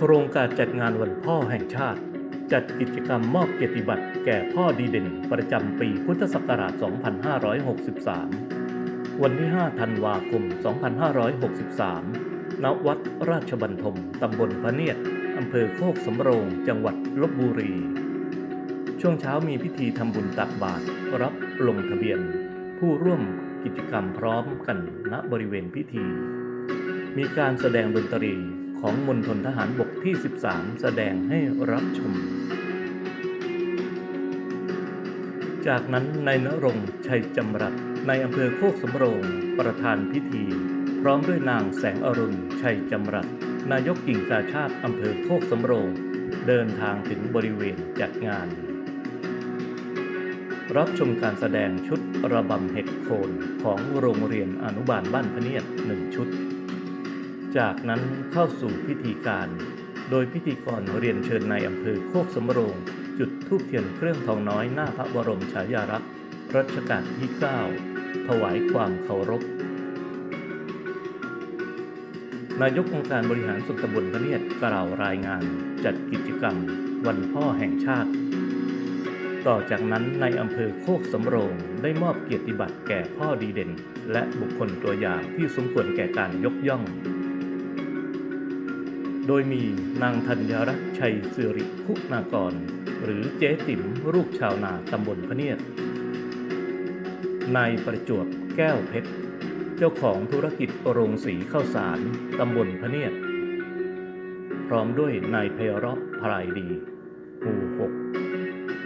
โครงการจัดงานวันพ่อแห่งชาติ จัดกิจกรรมมอบเกียรติบัตรแก่พ่อดีเด่นประจำปีพุทธศักราช 2563 วันที่ 5 ธันวาคม 2563 ณ วัดราชบันทม ตำบลพระเนียดอำเภอโคกสำโรง จังหวัดลบบุรี ช่วงเช้ามีพิธีทำบุญตักบาตรรับลงทะเบียน ผู้ร่วมกิจกรรมพร้อมกันณบริเวณพิธี มีการแสดงดนตรี ของมณฑลทหารบกที่ 13 แสดงให้รับชม จากนั้นนายนรงชัยจำรัดในอำเภอโคกสำโรงประธานพิธี พร้อมด้วยนางแสงอรุณชัยจำรัดนายกกิ่งกาชาติอำเภอโคกสำโรง เดินทางถึงบริเวณจัดงาน รับชมการแสดงชุดระบำเห็ดโคนของโรงเรียนอนุบาลบ้านพเนียดหนึ่งชุด จากนั้นเข้าสู่พิธีการ โดยพิธีกรเรียนเชิญในายอำเภอโคกสำโรง จุดธูปเทียนเครื่องทองน้อยหน้าพระบรมฉายาลักษณ์รัชกาลที่ 9 ถวายความเคารพ นายกองค์การบริหารส่วนตำบลพระเนียดกล่าวรายงานจัดกิจกรรมวันพ่อแห่งชาติ ต่อจากนั้นในอำเภอโคกสำโรงได้มอบเกียรติบัตรแก่พ่อดีเด่น และบุคคลตัวอย่างที่สมควรแก่การยกย่อง โดยมีนางธัญรัตน์ชัยสิริคุณากร หรือเจ๊ติ๋มลูกชาวนาตำบลพะเนียดนายประจวบแก้วเพชร เจ้าของธุรกิจโรงสีข้าวสารตำบลพะเนียด พร้อมด้วยนายเพราะพรายดี หมู่หก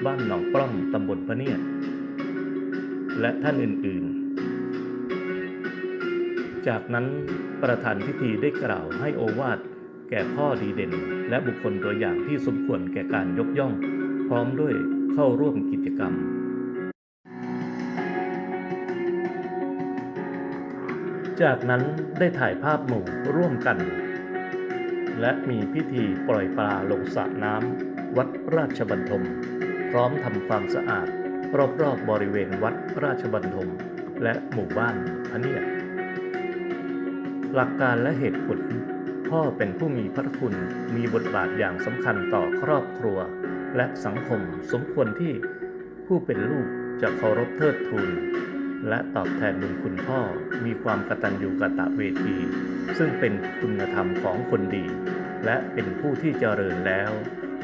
บ้านหนองปล้องตำบลพะเนียด และท่านอื่นๆ จากนั้นประธานพิธีได้กล่าวให้โอวาท แก่พ่อดีเด่น และบุคคลตัวอย่างที่สมควรแก่การยกย่อง พร้อมด้วยเข้าร่วมกิจกรรมจากนั้นได้ถ่ายภาพหมู่ร่วมกัน และมีพิธีปล่อยปลาลงสระน้ำวัดราชบันทม พร้อมทำความสะอาด รอบๆบบริเวณวัดราชบันทม และหมู่บ้านพะเนียดหลักการและเหตุผล พ่อเป็นผู้มีพระคุณมีบทบาทอย่างสำคัญต่อครอบครัว และสังคมสมควรที่ผู้เป็นลูกจะเคารพเทิดทูนและตอบแทนบุญคุณพ่อมีความกตัญญูกตะเวที ซึ่งเป็นคุณธรรมของคนดี และเป็นผู้ที่เจริญแล้ว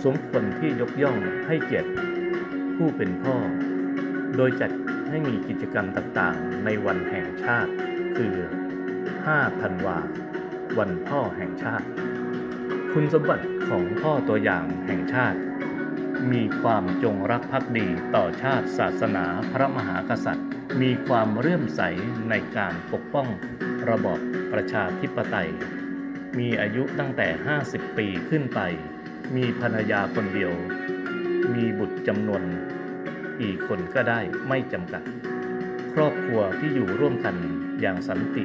สมควรที่ยกย่องให้เกียรติผู้เป็นพ่อ โดยจัดให้มีกิจกรรมต่างๆ ในวันแห่งชาติ คือ 5 ธันวา วันพ่อแห่งชาติ คุณสมบัติของพ่อตัวอย่างแห่งชาติ มีความจงรักภักดีต่อชาติศาสนาพระมหากษัตริย์ มีความเรื่อมใสในการปกป้องระบอบประชาธิปไตย มีอายุตั้งแต่ 50 ปีขึ้นไป มีภรรยาคนเดียว มีบุตรจำนวนกี่คนก็ได้ไม่จำกัด ครอบครัวที่อยู่ร่วมกันอย่างสันติ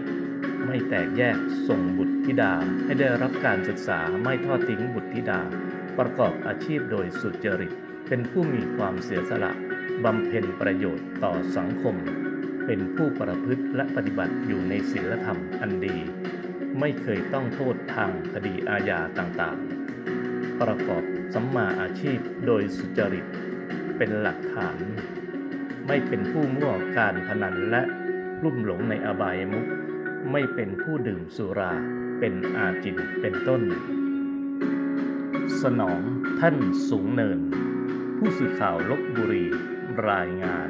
ไม่แตกแยกส่งบุตรธิดาให้ได้รับการศึกษาไม่ทอดทิ้งบุตรธิดา ประกอบอาชีพโดยสุจริต เป็นผู้มีความเสียสละบำเพ็ญประโยชน์ต่อสังคม เป็นผู้ประพฤติและปฏิบัติอยู่ในศีลธรรมอันดี ไม่เคยต้องโทษทางคดีอาญาต่างๆ ประกอบสัมมาอาชีพโดยสุจริต เป็นหลักฐาน ไม่เป็นผู้มั่วการพนันและลุ่มหลงในอบายมุข ไม่เป็นผู้ดื่มสุรา เป็นอาจินเป็นต้น สนองท่านสูงเนิน ผู้สื่อข่าวลบบุรีรายงาน